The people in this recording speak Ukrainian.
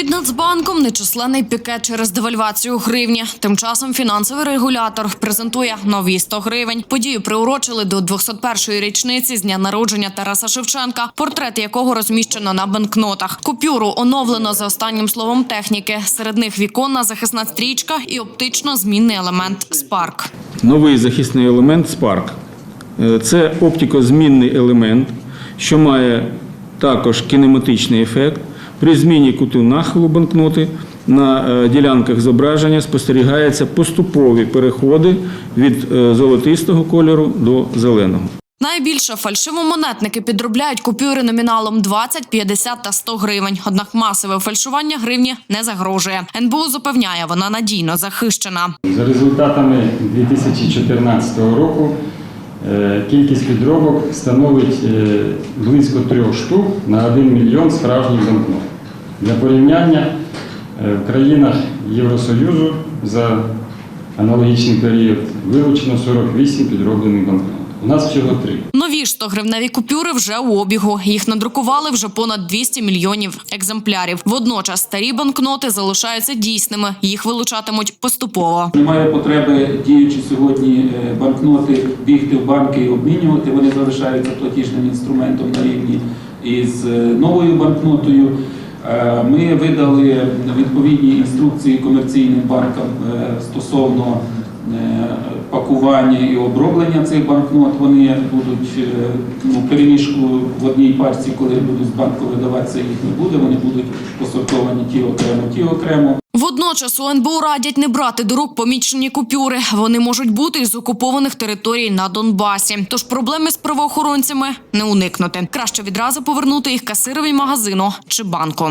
Під Нацбанком нечисленний пікет через девальвацію гривні. Тим часом фінансовий регулятор презентує нові 100 гривень. Подію приурочили до 201-ї річниці з дня народження Тараса Шевченка, портрет якого розміщено на банкнотах. Купюру оновлено за останнім словом техніки. Серед них віконна захисна стрічка і оптично змінний елемент Спарк. Новий захисний елемент Spark. Е, Це оптикозмінний елемент, що має також кінематичний ефект. При зміні куту нахилу банкноти на е, ділянках зображення спостерігаються поступові переходи від е, золотистого кольору до зеленого. Найбільше фальшивомонетники підробляють купюри номіналом 20, 50 та 100 гривень. Однак масове фальшування гривні не загрожує. НБУ запевняє, вона надійно захищена. За результатами 2014 року кількість підробок становить е, близько трьох штук на 1 мільйон справжніх банкнот. Для порівняння е, в країнах Євросоюзу за аналогічний період вилучено 48 підроблених банкнот. У нас всього три. Нові ж 100-гривневі купюри вже у обігу. Їх надрукували вже понад 200 мільйонів екземплярів. Водночас старі банкноти залишаються дійсними. Їх вилучатимуть поступово. Немає потреби діючи сьогодні е, банкноти бігти в банки і обмінювати. Вони залишаються платіжним інструментом на рівні із е, новою банкнотою. Е, Ми видали відповідні інструкції комерційним банкам стосовно пакування і оброблення цих банкнот. Вони будуть е, ну, переміжку в одній пачці, коли будуть з банку видаватися, їх не буде. Вони будуть посортовані ті окремо, ті окремо. Водночас у НБУ радять не брати до рук помічені купюри. Вони можуть бути із окупованих територій на Донбасі. Тож проблеми з правоохоронцями не уникнути. Краще відразу повернути їх касирові магазину чи банку.